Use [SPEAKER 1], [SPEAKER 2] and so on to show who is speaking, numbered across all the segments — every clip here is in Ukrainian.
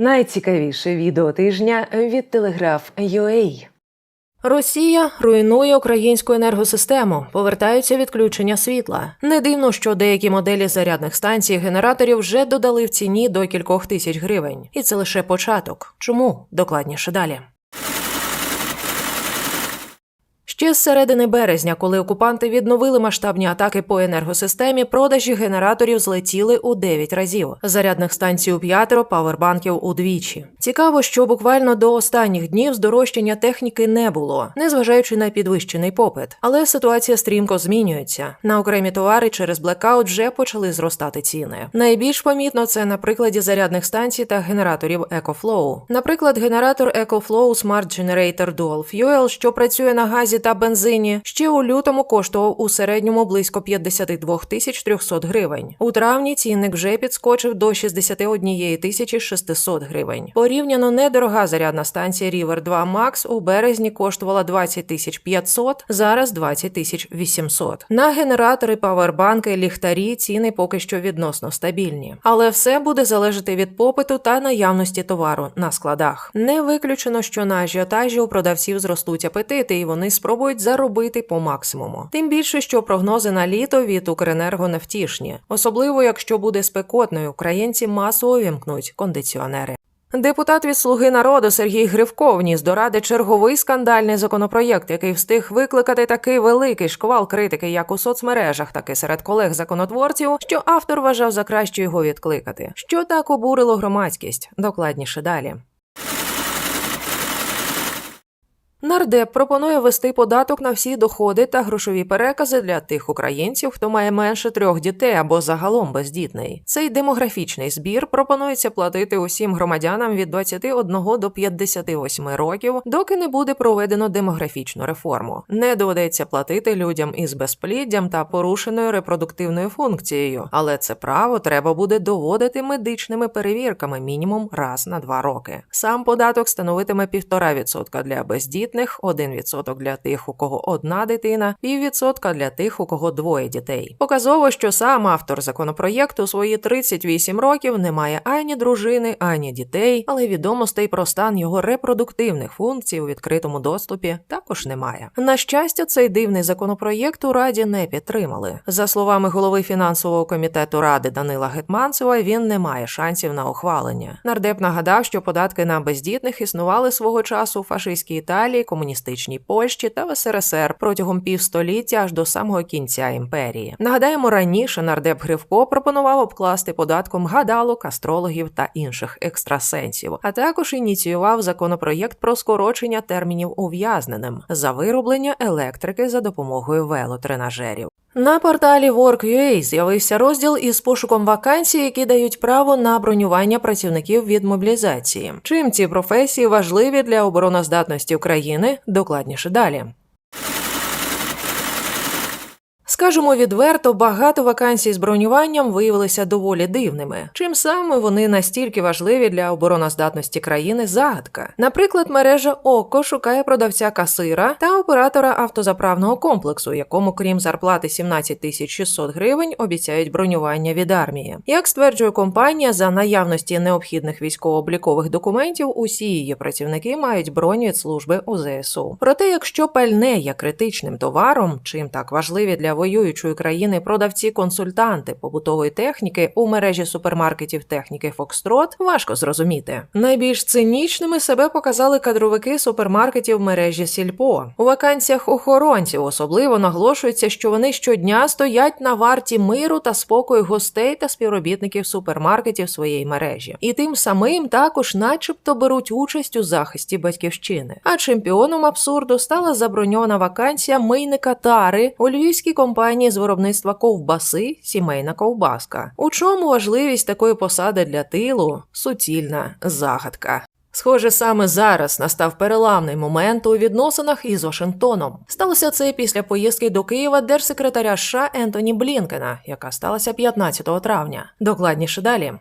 [SPEAKER 1] Найцікавіше відео тижня від Телеграф UA.
[SPEAKER 2] Росія руйнує українську енергосистему, повертаються відключення світла. Не дивно, що деякі моделі зарядних станцій генераторів вже додали в ціні до кількох тисяч гривень, і це лише початок. Чому докладніше далі? Ще з середини березня, коли окупанти відновили масштабні атаки по енергосистемі, продажі генераторів злетіли у 9 разів. Зарядних станцій у п'ятеро, павербанків удвічі. Цікаво, що буквально до останніх днів здорожчання техніки не було, незважаючи на підвищений попит. Але ситуація стрімко змінюється. На окремі товари через блекаут вже почали зростати ціни. Найбільш помітно це на прикладі зарядних станцій та генераторів EcoFlow. Наприклад, генератор EcoFlow Smart Generator Dual Fuel, що працює на газі та бензині, ще у лютому коштував у середньому близько 52 тисяч 300 гривень. У травні цінник вже підскочив до 61 тисячі 600 гривень. Порівняно недорога зарядна станція River 2 Max у березні коштувала 20 тисяч 500, зараз 20 тисяч 800. На генератори, павербанки, ліхтарі ціни поки що відносно стабільні. Але все буде залежати від попиту та наявності товару на складах. Не виключено, що на ажіотажі у продавців зростуть апетити, і вони спробують заробити по максимуму. Тим більше, що прогнози на літо від Укренерго невтішні, особливо якщо буде спекотною, українці масово вімкнуть кондиціонери. Депутат від Слуги народу Сергій Гривко вніс до ради черговий скандальний законопроєкт, який встиг викликати такий великий шквал критики, як у соцмережах, так і серед колег законотворців, що автор вважав за краще його відкликати. Що так обурило громадськість? Докладніше далі. Нардеп пропонує ввести податок на всі доходи та грошові перекази для тих українців, хто має менше трьох дітей або загалом бездітний. Цей демографічний збір пропонується платити усім громадянам від 21 до 58 років, доки не буде проведено демографічну реформу. Не доведеться платити людям із безпліддям та порушеною репродуктивною функцією, але це право треба буде доводити медичними перевірками мінімум раз на два роки. Сам податок становитиме 1,5% для бездітних. 1% для тих, у кого одна дитина, піввідсотка для тих, у кого двоє дітей. Показово, що сам автор законопроєкту свої 38 років не має ані дружини, ані дітей, але відомостей про стан його репродуктивних функцій у відкритому доступі також немає. На щастя, цей дивний законопроєкт у раді не підтримали. За словами голови фінансового комітету ради Данила Гетманцева, він не має шансів на ухвалення. Нардеп нагадав, що податки на бездітних існували свого часу у фашистській Італії комуністичній Польщі та в СРСР протягом півстоліття аж до самого кінця імперії. Нагадаємо, раніше нардеп Гривко пропонував обкласти податком гадалок, астрологів та інших екстрасенсів, а також ініціював законопроєкт про скорочення термінів ув'язненим за вироблення електрики за допомогою велотренажерів. На порталі Work.ua з'явився розділ із пошуком вакансій, які дають право на бронювання працівників від мобілізації. Чим ці професії важливі для обороноздатності України? Докладніше далі. Скажемо відверто, багато вакансій з бронюванням виявилися доволі дивними. Чим саме вони настільки важливі для обороноздатності країни загадка. Наприклад, мережа ОКО шукає продавця касира та оператора автозаправного комплексу, якому, крім зарплати 17 тисяч 600 гривень, обіцяють бронювання від армії. Як стверджує компанія, за наявності необхідних військово-облікових документів, усі її працівники мають бронь від служби у ЗСУ. Проте, якщо пальне є критичним товаром, чим так важливі для воюючої країни продавці-консультанти побутової техніки у мережі супермаркетів техніки Фокстрот, важко зрозуміти. Найбільш цинічними себе показали кадровики супермаркетів мережі Сільпо. У вакансіях охоронців особливо наголошується, що вони щодня стоять на варті миру та спокою гостей та співробітників супермаркетів своєї мережі, і тим самим також, начебто, беруть участь у захисті батьківщини. А чемпіоном абсурду стала заброньована вакансія мийника тари у львівській компанії з виробництва ковбаси Сімейна ковбаска. У чому важливість такої посади для тилу суцільна загадка. Схоже, саме зараз настав переламний момент у відносинах із Вашингтоном. Сталося це після поїздки до Києва держсекретаря США Ентоні Блінкена, яка сталася 15 травня. Докладніше далі.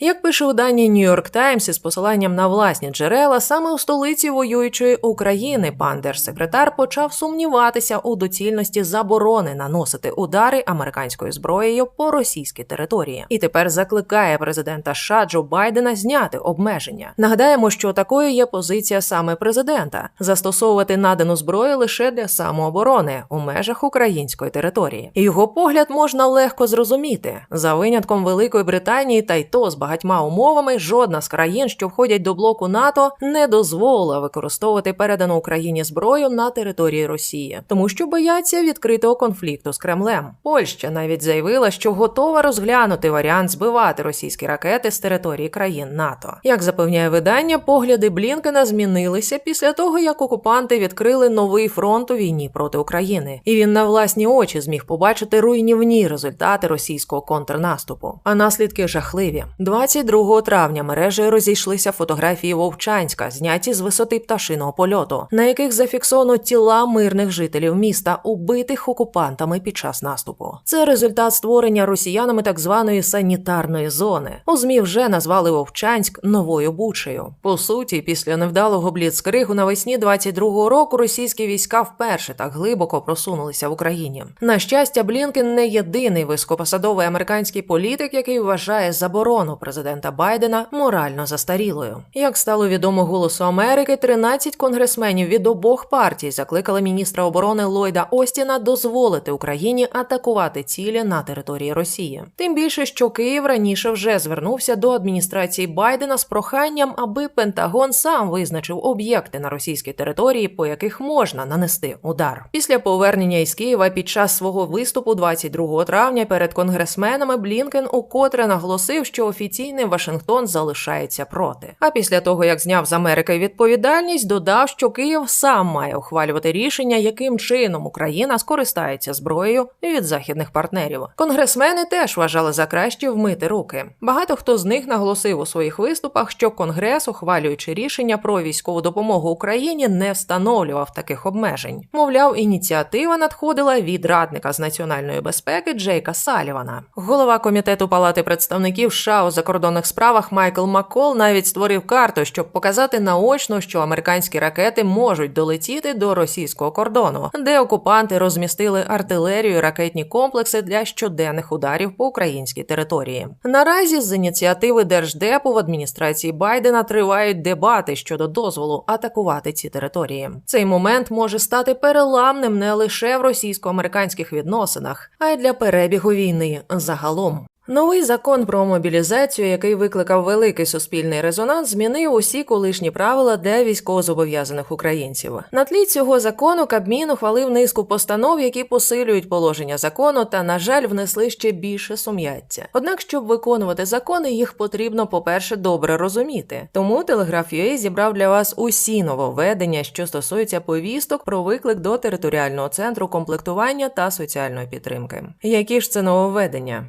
[SPEAKER 2] Як пише у дані York Times із посиланням на власні джерела, саме у столиці воюючої України пан держсекретар почав сумніватися у доцільності заборони наносити удари американською зброєю по російській території, і тепер закликає президента США Джо Байдена зняти обмеження. Нагадаємо, що такою є позиція саме президента застосовувати надану зброю лише для самооборони у межах української території. Його погляд можна легко зрозуміти за винятком Великої Британії та й то з багатьма умовами жодна з країн, що входять до блоку НАТО, не дозволила використовувати передану Україні зброю на території Росії, тому що бояться відкритого конфлікту з Кремлем. Польща навіть заявила, що готова розглянути варіант збивати російські ракети з території країн НАТО. Як запевняє видання, погляди Блінкена змінилися після того, як окупанти відкрили новий фронт у війні проти України, і він на власні очі зміг побачити руйнівні результати російського контрнаступу. А наслідки жахливі. 22 травня мережею розійшлися фотографії Вовчанська, зняті з висоти пташиного польоту, на яких зафіксовано тіла мирних жителів міста, убитих окупантами під час наступу. Це результат створення росіянами так званої санітарної зони. У змі вже назвали Вовчанськ новою бучею. По суті, після невдалого бліцкригу навесні 22-го року російські війська вперше так глибоко просунулися в Україні. На щастя, Блінкен не єдиний високопосадовий американський політик, який вважає заборону президента Байдена морально застарілою. Як стало відомо голосу Америки, 13 конгресменів від обох партій закликали міністра оборони Ллойда Остіна дозволити Україні атакувати цілі на території Росії. Тим більше, що Київ раніше вже звернувся до адміністрації Байдена з проханням, аби Пентагон сам визначив об'єкти на російській території, по яких можна нанести удар. Після повернення із Києва під час свого виступу 22 травня перед конгресменами Блінкен укотре наголосив, що офіційний Вашингтон залишається проти. А після того, як зняв з Америки відповідальність, додав, що Київ сам має ухвалювати рішення, яким чином Україна скористається зброєю від західних партнерів. Конгресмени теж вважали за краще вмити руки. Багато хто з них наголосив у своїх виступах, що Конгрес, ухвалюючи рішення про військову допомогу Україні, не встановлював таких обмежень. Мовляв, ініціатива надходила від радника з національної безпеки Джейка Салівана. Голова комітету Палати представників США у закордонних справах Майкл Маккол навіть створив карту, щоб показати наочно, що американські ракети можуть долетіти до російського кордону, де окупанти розмістили артилерію і ракетні комплекси для щоденних ударів по українській території. Наразі з ініціативи Держдепу в адміністрації Байдена тривають дебати щодо дозволу атакувати ці території. Цей момент може стати переламним не лише в російсько-американських відносинах, а й для перебігу війни загалом. Новий закон про мобілізацію, який викликав великий суспільний резонанс, змінив усі колишні правила для військовозобов'язаних українців. На тлі цього закону Кабмін ухвалив низку постанов, які посилюють положення закону, та, на жаль, внесли ще більше сум'яття. Однак, щоб виконувати закони, їх потрібно, по-перше, добре розуміти. Тому Телеграф.ua зібрав для вас усі нововведення, що стосуються повісток про виклик до територіального центру комплектування та соціальної підтримки. Які ж це нововведення?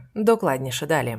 [SPEAKER 2] Докладніше далі.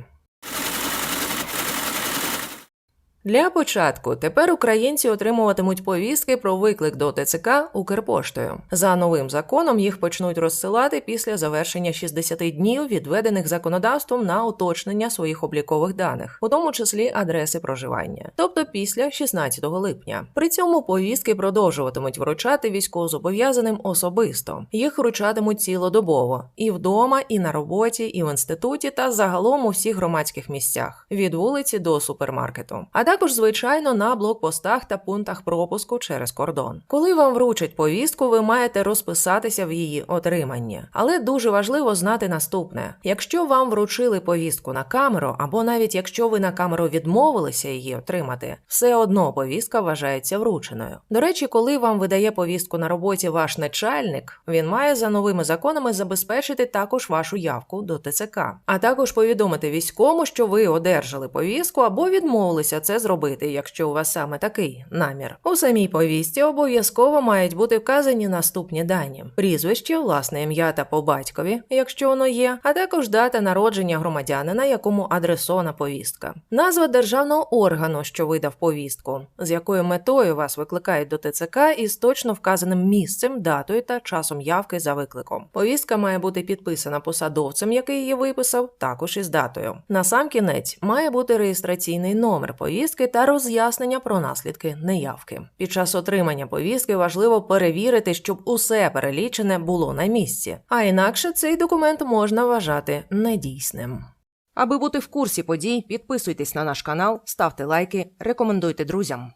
[SPEAKER 2] Для початку тепер українці отримуватимуть повістки про виклик до ТЦК Укрпоштою. За новим законом їх почнуть розсилати після завершення 60 днів, відведених законодавством на уточнення своїх облікових даних, у тому числі адреси проживання, тобто після 16 липня. При цьому повістки продовжуватимуть вручати військовозобов'язаним особисто. Їх вручатимуть цілодобово і вдома, і на роботі, і в інституті, та загалом у всіх громадських місцях від вулиці до супермаркету. А також, звичайно, на блокпостах та пунктах пропуску через кордон. Коли вам вручать повістку, ви маєте розписатися в її отриманні. Але дуже важливо знати наступне: якщо вам вручили повістку на камеру, або навіть якщо ви на камеру відмовилися її отримати, все одно повістка вважається врученою. До речі, коли вам видає повістку на роботі ваш начальник, він має за новими законами забезпечити також вашу явку до ТЦК, а також повідомити військовому, що ви одержали повістку або відмовилися це зробити, якщо у вас саме такий намір. У самій повістці обов'язково мають бути вказані наступні дані: прізвище, власне ім'я та по батькові, якщо воно є, а також дата народження громадянина, якому адресована повістка, назва державного органу, що видав повістку, з якою метою вас викликають до ТЦК із точно вказаним місцем, датою та часом явки за викликом. Повістка має бути підписана посадовцем, який її виписав, також із датою. На сам кінець має бути реєстраційний номер повістки та роз'яснення про наслідки неявки. Під час отримання повістки важливо перевірити, щоб усе перелічене було на місці, а інакше цей документ можна вважати недійсним. Аби бути в курсі подій, підписуйтесь на наш канал, ставте лайки, рекомендуйте друзям.